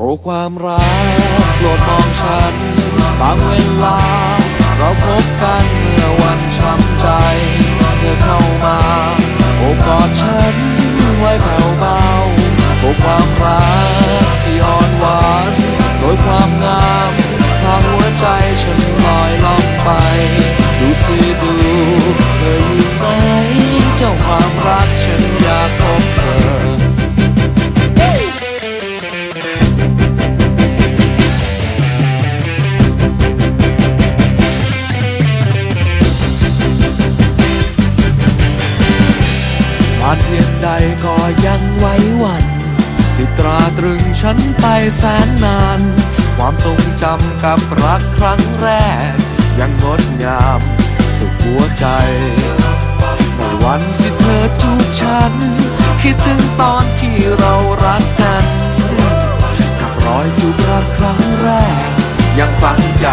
รความรักโปรดมองฉันบางเวลา เราพบกันเมื่อวันช้ำใจ เธอเข้ามา โอบกอดฉันไว้แผ่วเบาโอบความรักที่อ่อนหวาน โดยความงาม ทางหัวใจฉันลอยล่องไปียงใดก็ยังไว้วันติดตราตรึงฉันไปแสนนาน ความทรงจำกับรักครั้งแรก ยังงดงามสุดหัวใจ ในวันที่เธอจูบฉัน คิดถึงตอนที่เรารักกัน กับรอยจูบรักครั้งแรก ยังฝังใจ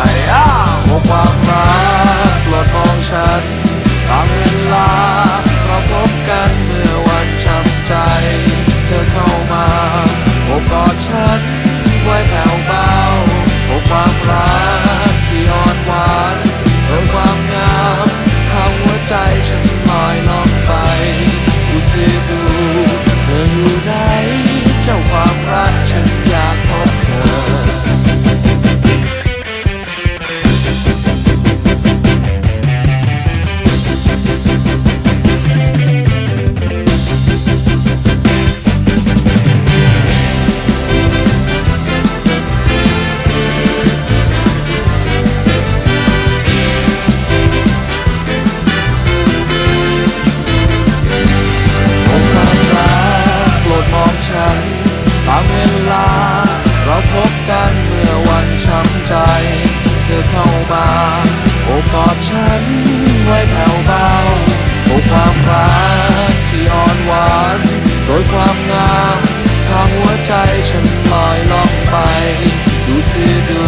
อดฉันไว้แผ่วเบาโอ้ความรักที่อ่อนหวาน โดยความงามทางหัวใจฉันลอยล่องไป ดูสิดู